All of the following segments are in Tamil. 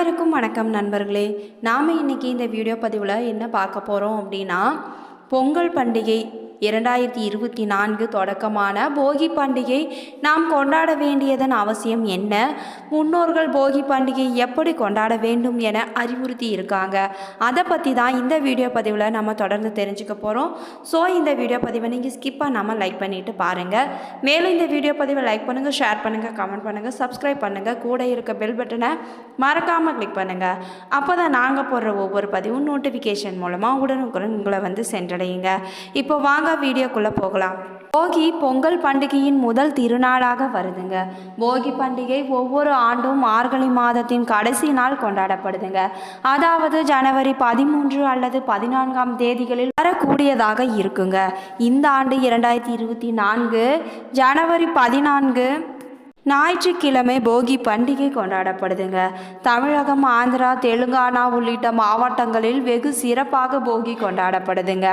அனைவருக்கும் வணக்கம் நண்பர்களே. நாம் இன்னைக்கு இந்த வீடியோ பதிவில் என்ன பார்க்க போகிறோம் அப்படின்னா பொங்கல் பண்டிகை இரண்டாயிரத்தி இருபத்தி நான்கு தொடக்கமான போகி பண்டிகை நாம் கொண்டாட வேண்டியதன் அவசியம் என்ன? முன்னோர்கள் போகி பண்டிகை எப்படி கொண்டாட வேண்டும் என அறிவுறுத்தி இருக்காங்க. அதை பற்றி தான் இந்த வீடியோ பதிவில் நம்ம தொடர்ந்து தெரிஞ்சுக்க போகிறோம் ஸோ இந்த வீடியோ பதிவை நீங்கள் ஸ்கிப் பண்ணாமல் லைக் பண்ணிவிட்டு பாருங்கள் மேலும் இந்த வீடியோ பதிவை லைக் பண்ணுங்கள் ஷேர் பண்ணுங்கள் கமெண்ட் பண்ணுங்கள் சப்ஸ்கிரைப் பண்ணுங்கள் கூட இருக்க பெல் பட்டனை மறக்காமல் கிளிக் பண்ணுங்கள் அப்போ தான் நாங்கள் போடுற ஒவ்வொரு பதிவும் நோட்டிஃபிகேஷன் மூலமாக உடனுக்குடன் உங்களை வந்து சென்றடையுங்க இப்போ வாங்க வீடியோக்குள்ளே போகலாம். போகி பொங்கல் பண்டிகையின் முதல் திருநாளாக வருதுங்க. போகி பண்டிகை ஒவ்வொரு ஆண்டும் மார்கழி மாதத்தின் கடைசி நாள் கொண்டாடப்படுதுங்க. அதாவது ஜனவரி பதிமூன்று அல்லது பதினான்காம் தேதிகளில் வரக்கூடியதாக இருக்குங்க. இந்த ஆண்டு இரண்டாயிரத்தி இருபத்தி நான்கு ஜனவரி பதினான்கு ஞாயிற்றுக்கிழமை போகி பண்டிகை கொண்டாடப்படுதுங்க. தமிழகம் ஆந்திரா தெலுங்கானா உள்ளிட்ட மாவட்டங்களில் வெகு சிறப்பாக போகி கொண்டாடப்படுதுங்க.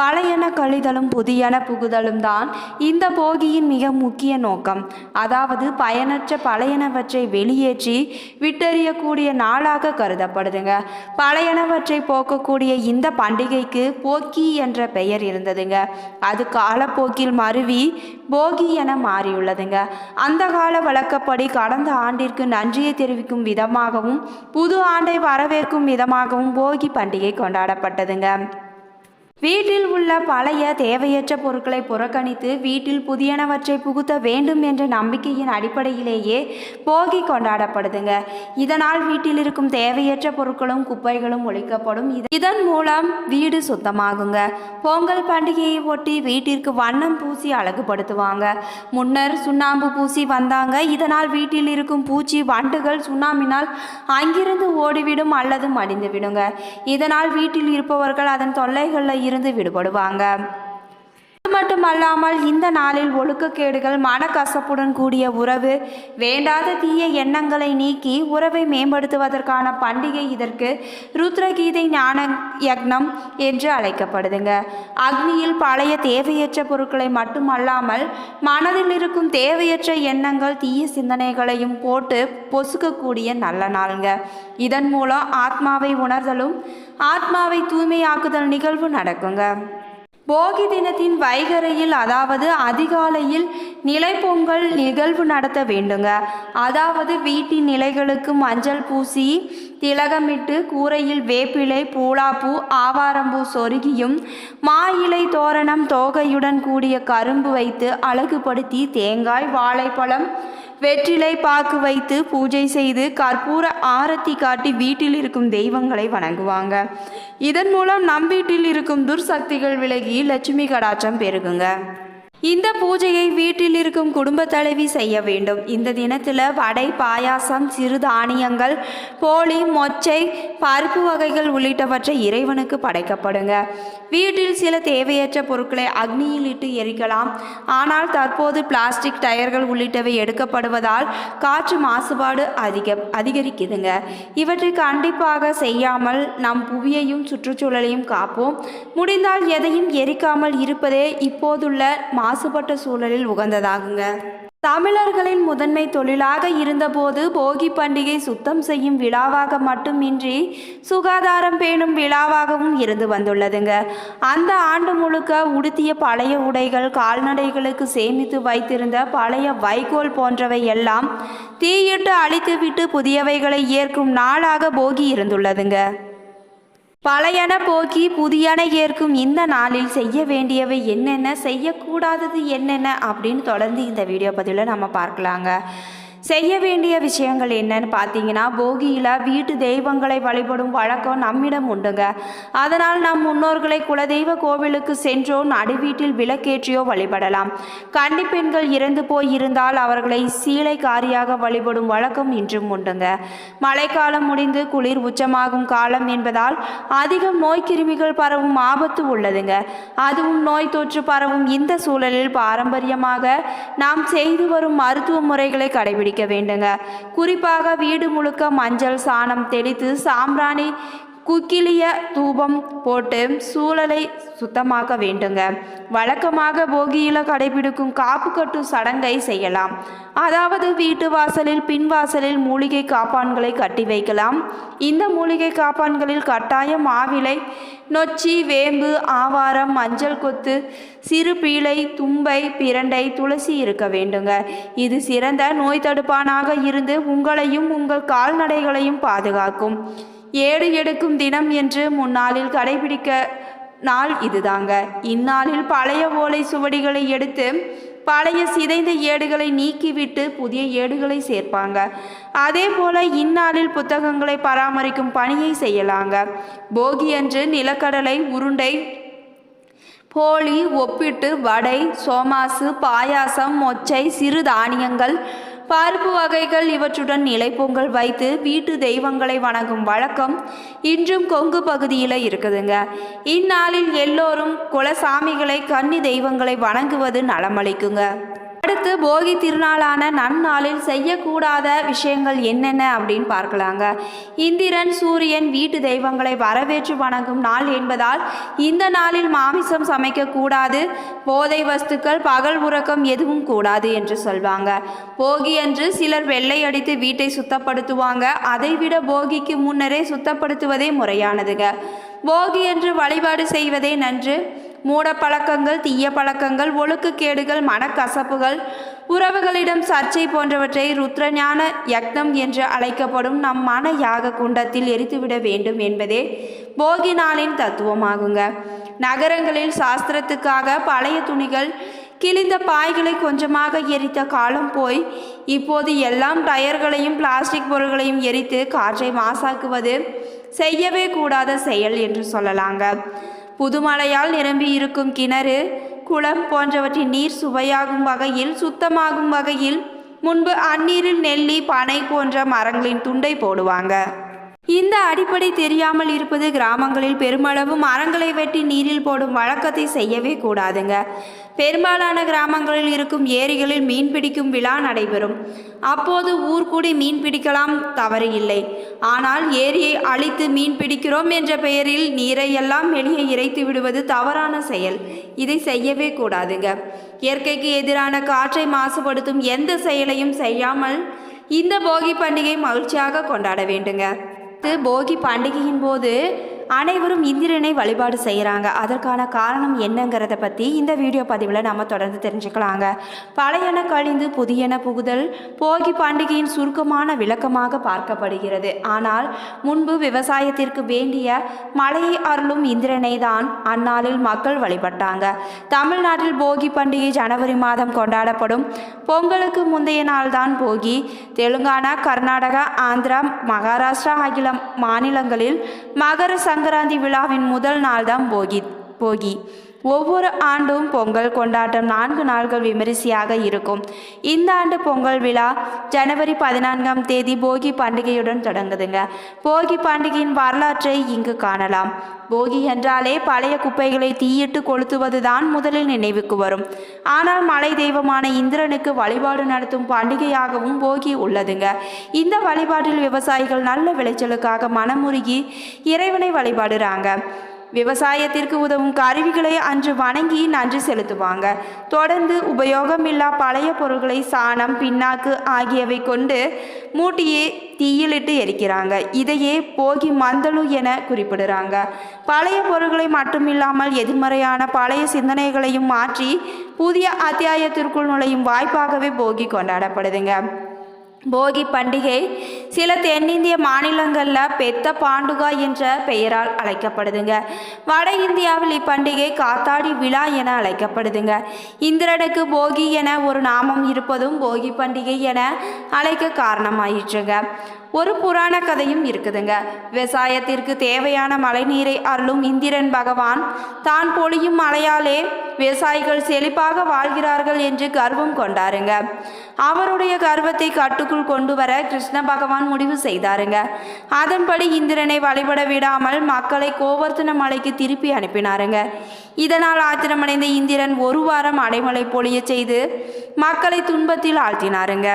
பழையன கழிதலும் புதியன புகுதலும் தான் இந்த போகியின் மிக முக்கிய நோக்கம். அதாவது பயனற்ற பழையனவற்றை வெளியேற்றி விட்டெறியக்கூடிய நாளாக கருதப்படுதுங்க. பழையனவற்றை போக்கக்கூடிய இந்த பண்டிகைக்கு போக்கி என்ற பெயர் இருந்ததுங்க. அது காலப்போக்கில் மருவி போகி என மாறியுள்ளதுங்க. அந்த கால வழக்கப்படி கடந்த ஆண்டிற்கு நன்றியை தெரிவிக்கும் விதமாகவும் புது ஆண்டை வரவேற்கும் விதமாகவும் போகி பண்டிகை கொண்டாடப்பட்டதுங்க. வீட்டில் உள்ள பழைய தேவையற்ற பொருட்களை புறக்கணித்து வீட்டில் புதியனவற்றை புகுத்த வேண்டும் என்ற நம்பிக்கையின் அடிப்படையிலேயே போகி கொண்டாடப்படுதுங்க. இதனால் வீட்டில் இருக்கும் தேவையற்ற பொருட்களும் குப்பைகளும் ஒழிக்கப்படும். இது- இதன் மூலம் வீடு சுத்தமாகுங்க. பொங்கல் பண்டிகையை ஒட்டி வீட்டிற்கு வண்ணம் பூசி அழகுபடுத்துவாங்க. முன்னர் சுண்ணாம்பு பூசி வந்தாங்க. இதனால் வீட்டில் இருக்கும் பூச்சி வண்டுகள் சுண்ணாம்பினால் அங்கிருந்து ஓடிவிடும் அல்லது மடிந்து விடுங்க இதனால் வீட்டில் இருப்பவர்கள் அதன் தொல்லைகளில் இருந்து விடுபடுவாங்க. மட்டுமல்லாமல் இந்த நாளில் ஒழுக்கக்கேடுகள் மனக்கசப்புடன் கூடிய உறவு வேண்டாத தீய எண்ணங்களை நீக்கி உறவை மேம்படுத்துவதற்கான பண்டிகை இதற்கு ருத்ரகீதை ஞான யக்னம் என்று அழைக்கப்படுதுங்க. அக்னியில் பழைய தேவையற்ற பொருட்களை மட்டுமல்லாமல் மனதில் இருக்கும் தேவையற்ற எண்ணங்கள் தீய சிந்தனைகளையும் போட்டு பொசுக்கக்கூடிய நல்ல நாளுங்க. இதன் மூலம் ஆத்மாவை உணர்தலும் ஆத்மாவை தூய்மையாக்குதல் நிகழ்வு நடக்குங்க. போகி தினத்தின் வைகரையில் அதாவது அதிகாலையில் நிலைப்பொங்கல் நிகழ்வு நடத்த வேண்டுங்க. அதாவது வீட்டின் நிலைகளுக்கு மஞ்சள் பூசி திலகமிட்டு கூரையில் வேப்பிலை பூளாப்பூ ஆவாரம்பூ சொருகியும் மா இலை தோரணம் தோகையுடன் கூடிய கரும்பு வைத்து அழகுபடுத்தி தேங்காய் வாழைப்பழம் வெற்றிலை பாக்கு வைத்து பூஜை செய்து கற்பூர ஆரத்தி காட்டி வீட்டில் இருக்கும் தெய்வங்களை வணங்குவாங்க. இதன் மூலம் நம் வீட்டில் இருக்கும் துர்சக்திகள் விலகி லட்சுமி கடாச்சம் பெருகுங்க. இந்த பூஜையை வீட்டில் இருக்கும் குடும்ப தலைவி செய்ய வேண்டும். இந்த தினத்தில் வடை பாயாசம் சிறுதானியங்கள் போலி மொச்சை பருப்பு வகைகள் உள்ளிட்டவற்றை இறைவனுக்கு படைக்கப்படுங்க. வீட்டில் சில தேவையற்ற பொருட்களை அக்னியில் இட்டு எரிக்கலாம். ஆனால் தற்போது பிளாஸ்டிக் டயர்கள் உள்ளிட்டவை எடுக்கப்படுவதால் காற்று மாசுபாடு அதிக அதிகரிக்குதுங்க. இவற்றை கண்டிப்பாக செய்யாமல் நம் புவியையும் சுற்றுச்சூழலையும் காப்போம். முடிந்தால் எதையும் எரிக்காமல் இருப்பதே இப்போதுள்ள மாசுபட்ட சூழலில் உகந்ததாகுங்க. தமிழர்களின் முதன்மை தொழிலாக இருந்தபோது போகி பண்டிகை சுத்தம் செய்யும் விழாவாக மட்டுமின்றி சுகாதாரம் பேணும் விழாவாகவும் இருந்து வந்துள்ளதுங்க. அந்த ஆண்டு முழுக்க உடுத்திய பழைய உடைகள் கால்நடைகளுக்கு சேமித்து வைத்திருந்த பழைய வைகோல் போன்றவை எல்லாம் தீயிட்டு அழித்துவிட்டு புதியவைகளை ஏற்கும் நாளாக போகி இருந்துள்ளதுங்க. பழையன போக்கி புதியன ஏற்கும் இந்த நாளில் செய்ய வேண்டியவை என்னென்ன? செய்யக்கூடாதது என்னென்ன? அப்படின்னு தொடர்ந்து இந்த வீடியோ பதிவில் நம்ம பார்க்கலாங்க. செய்ய வேண்டிய விஷயங்கள் என்னன்னு பார்த்தீங்கன்னா போகியில் வீட்டு தெய்வங்களை வழிபடும் வழக்கம் நம்மிடம் உண்டுங்க. அதனால் நம் முன்னோர்களை குலதெய்வ கோவிலுக்கு சென்றோ நடு வீட்டில் விளக்கேற்றியோ வழிபடலாம். கன்னி பெண்கள் இறந்து போய் இருந்தால் அவர்களை சீலைக்காரியாக வழிபடும் வழக்கம் இன்றும் உண்டுங்க. மழைக்காலம் முடிந்து குளிர் உச்சமாகும் காலம் என்பதால் அதிகம் நோய் கிருமிகள் பரவும் ஆபத்து உள்ளதுங்க. அதுவும் நோய் தொற்று பரவும் இந்த சூழலில் பாரம்பரியமாக நாம் செய்து வரும் மருத்துவ முறைகளை கடைபிடிக்க வேண்டுங்க. குறிப்பாக வீடு முழுக்க மஞ்சள் சாணம் தெளித்து சாம்பிராணி குக்கிலிய தூபம் போட்டு சூழலை சுத்தமாக்க வேண்டுங்க. வழக்கமாக போகியில கடைபிடிக்கும் காப்பு கட்டும் சடங்கை செய்யலாம். அதாவது வீட்டு வாசலில் பின்வாசலில் மூலிகை காப்பான்களை கட்டி வைக்கலாம். இந்த மூலிகை காப்பான்களில் கட்டாயம் மாவிலை நொச்சி வேம்பு ஆவாரம் மஞ்சள் கொத்து சிறு பீளை தும்பை பிரண்டை துளசி இருக்க வேண்டுங்க. இது சிறந்த நோய் தடுப்பானாக இருந்து உங்களையும் உங்கள் கால்நடைகளையும் பாதுகாக்கும். ஏடு எடுக்கும் தினம் என்று முன்னாளில் கடைபிடிக்க நாள் இதுதாங்க. இந்நாளில் பழைய ஓலை சுவடிகளை எடுத்து பழைய சிதைந்த ஏடுகளை நீக்கிவிட்டு புதிய ஏடுகளை சேர்ப்பாங்க. அதே போல இந்நாளில் புத்தகங்களை பராமரிக்கும் பணியை செய்யலாங்க. போகி அன்று நிலக்கடலை உருண்டை போலி ஒப்பிட்டு வடை சோமாசு பாயாசம் மொச்சை சிறு தானியங்கள் பருப்பு வகைகள் இவற்றுடன் நிலைப்பொங்கல் வைத்து வீட்டு தெய்வங்களை வணங்கும் வழக்கம் இன்றும் கொங்கு பகுதியில் இருக்குதுங்க. இந்நாளில் எல்லோரும் குலசாமிகளை கன்னி தெய்வங்களை வணங்குவது நலமளிக்குங்க. அடுத்து போகி திருநாளான நன்னாளில் செய்யக்கூடாத விஷயங்கள் என்னென்ன அப்படின்னு பார்க்கலாங்க. இந்திரன் சூரியன் வீட்டு தெய்வங்களை வரவேற்று வணங்கும் நாள் என்பதால் இந்த நாளில் மாமிசம் சமைக்கக்கூடாது போதை வஸ்துக்கள் பகல் உறக்கம் எதுவும் கூடாது என்று சொல்வாங்க. போகி அன்று சிலர் வெள்ளை அடித்து வீட்டை சுத்தப்படுத்துவாங்க. அதைவிட போகிக்கு முன்னரே சுத்தப்படுத்துவதே முறையானதுங்க. போகி என்று வழிபாடு செய்வதே நன்று. மூட பழக்கங்கள் தீய பழக்கங்கள் ஒழுக்கக்கேடுகள் மனக்கசப்புகள் உறவுகளிடம் சர்ச்சை போன்றவற்றை ருத்ரஞான யக்னம் என்று அழைக்கப்படும் நம் மன யாக குண்டத்தில் எரித்துவிட வேண்டும் என்பதே போகி நாளின் தத்துவமாகுங்க. நகரங்களில் சாஸ்திரத்துக்காக பழைய துணிகள் கிழிந்த பாய்களை கொஞ்சமாக எரித்த காலம் போய் இப்போது எல்லாம் டயர்களையும் பிளாஸ்டிக் பொருட்களையும் எரித்து காற்றை மாசாக்குவது செய்யவே கூடாத செயல் என்று சொல்லலாங்க. புதுமழையால் நிரம்பி இருக்கும் கிணறு குளம் போன்றவற்றின் நீர் சுவையாகும் வகையில் சுத்தமாகும் வகையில் முன்பு அந்நீரில் நெல்லி பனை போன்ற மரங்களின் துண்டை போடுவாங்க. இந்த அடிப்படை தெரியாமல் இருப்பது கிராமங்களில் பெருமளவு மரங்களை வெட்டி நீரில் போடும் வழக்கத்தை செய்யவே கூடாதுங்க. பெரும்பாலான கிராமங்களில் இருக்கும் ஏரிகளில் மீன் பிடிக்கும் விழா நடைபெறும். அப்போது ஊர் கூடி மீன் பிடிக்கலாம் தவறு இல்லை. ஆனால் ஏரியை அழித்து மீன் பிடிக்கிறோம் என்ற பெயரில் நீரை எல்லாம் வெளியே இறைத்து விடுவது தவறான செயல். இதை செய்யவே கூடாதுங்க. இயற்கைக்கு எதிரான காற்றை மாசுபடுத்தும் எந்த செயலையும் செய்யாமல் இந்த போகி பண்டிகை மகிழ்ச்சியாக கொண்டாட வேண்டுங்க. பத்து போகி பண்டிகையின் போது அனைவரும் இந்திரனை வழிபாடு செய்கிறாங்க அதற்கான காரணம் என்னங்கிறத பற்றி இந்த வீடியோ பதிவில் நம்ம தொடர்ந்து தெரிஞ்சுக்கலாங்க. பழையன கழிந்து புதியன புகுதல் போகி பண்டிகையின் சுருக்கமான விளக்கமாக பார்க்கப்படுகிறது. ஆனால் முன்பு விவசாயத்திற்கு வேண்டிய மழையை அருளும் இந்திரனை தான் அந்நாளில் மக்கள் வழிபட்டாங்க. தமிழ்நாட்டில் போகி பண்டிகை ஜனவரி மாதம் கொண்டாடப்படும். பொங்கலுக்கு முந்தைய நாள்தான் போகி. தெலுங்கானா கர்நாடகா ஆந்திரா மகாராஷ்டிரா ஆகிய மாநிலங்களில் மகர சங்கராந்தி விழாவின் முதல் நாள்தான் போகி போகி. ஒவ்வொரு ஆண்டும் பொங்கல் கொண்டாட்டம் நான்கு நாள்கள் விமரிசையாக இருக்கும். இந்த ஆண்டு பொங்கல் விழா ஜனவரி பதினான்காம் தேதி போகி பண்டிகையுடன் தொடங்குதுங்க. போகி பண்டிகையின் வரலாற்றை இங்கு காணலாம். போகி என்றாலே பழைய குப்பைகளை தீயிட்டு கொளுத்துவதுதான் முதலில் நினைவுக்கு வரும். ஆனால் மலை தெய்வமான இந்திரனுக்கு வழிபாடு நடத்தும் பண்டிகையாகவும் போகி உள்ளதுங்க. இந்த வழிபாட்டில் விவசாயிகள் நல்ல விளைச்சலுக்காக மனமுருகி இறைவனை வழிபாடுறாங்க. விவசாயத்திற்கு உதவும் கருவிகளை அன்று வணங்கி நன்றி செலுத்துவாங்க. தொடர்ந்து உபயோகமில்லா பழைய பொருட்களை சாணம் பின்னாக்கு ஆகியவை கொண்டு மூட்டியே தீயிலிட்டு எரிக்கிறாங்க. இதையே போகி மந்தளு என குறிப்பிடுறாங்க. பழைய பொருட்களை மட்டுமில்லாமல் எதிர்மறையான பழைய சிந்தனைகளையும் மாற்றி புதிய அத்தியாயத்திற்குள் நுழையும் வாய்ப்பாகவே போகி கொண்டாடப்படுதுங்க. போகி பண்டிகை சில தென்னிந்திய மாநிலங்களில் பெத்த பாண்டுகா என்ற பெயரால் அழைக்கப்படுதுங்க. வட இந்தியாவில் இப்பண்டிகை காத்தாடி விழா என அழைக்கப்படுதுங்க. இந்திரனுக்கு போகி என ஒரு நாமம் இருப்பதும் போகி பண்டிகை என அழைக்க காரணமாயிற்றுங்க. ஒரு புராண கதையும் இருக்குதுங்க. விவசாயத்திற்கு தேவையான மழைநீரை அருளும் இந்திரன் பகவான் தான் பொழியும் மழையாலே விவசாயிகள் செழிப்பாக வாழ்கிறார்கள் என்று கர்வம் கொண்டாருங்க. அவருடைய கர்வத்தை கட்டுக்குள் கொண்டு வர கிருஷ்ண பகவான் முடிவு செய்தாருங்க. அதன்படி இந்திரனை வழிபட விடாமல் மக்களை கோவர்த்தன மலைக்கு திருப்பி அனுப்பினாருங்க. இதனால் ஆத்திரமடைந்த இந்திரன் ஒரு வாரம் அடைமலை பொழிய செய்து மக்களை துன்பத்தில் ஆழ்த்தினாருங்க.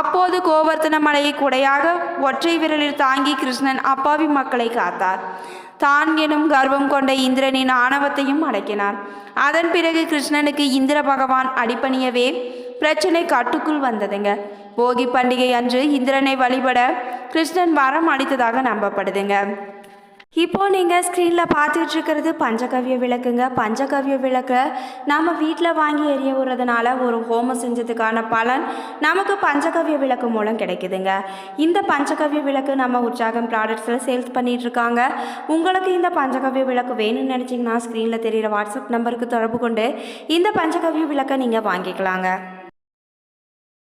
அப்போது கோவர்த்தன மலையை குடையாக ஒற்றை விரலில் தாங்கி கிருஷ்ணன் அப்பாவி மக்களை காத்தார். தான் எனும் கர்வம் கொண்ட இந்திரனின் ஆணவத்தையும் அடக்கினார். அதன் பிறகு கிருஷ்ணனுக்கு இந்திர பகவான் அடிப்பணியவே பிரச்சனை கட்டுக்குள் வந்ததுங்க. போகி பண்டிகை அன்று இந்திரனை வழிபட கிருஷ்ணன் வரம் அளித்ததாக நம்பப்படுதுங்க. இப்போ நீங்கள் ஸ்க்ரீனில் பார்த்துட்டு இருக்கிறது பஞ்சகவ்ய விளக்குங்க. பஞ்சகவ்ய விளக்கை நம்ம வீட்டில் வாங்கி எரிய விடுறதுனால ஒரு ஹோமம் செஞ்சதுக்கான பலன் நமக்கு பஞ்சகவ்ய விளக்கு மூலம் கிடைக்குதுங்க. இந்த பஞ்சகவ்ய விளக்கு நம்ம உற்சாகம் ப்ராடக்ட்ஸில் சேல்ஸ் பண்ணிகிட்ருக்காங்க உங்களுக்கு இந்த பஞ்சகவ்ய விளக்கு வேணும்னு நினச்சிங்கன்னா ஸ்க்ரீனில் தெரியிற வாட்ஸ்அப் நம்பருக்கு தொடர்பு கொண்டு இந்த பஞ்சகவ்ய விளக்கை நீங்கள் வாங்கிக்கலாங்க.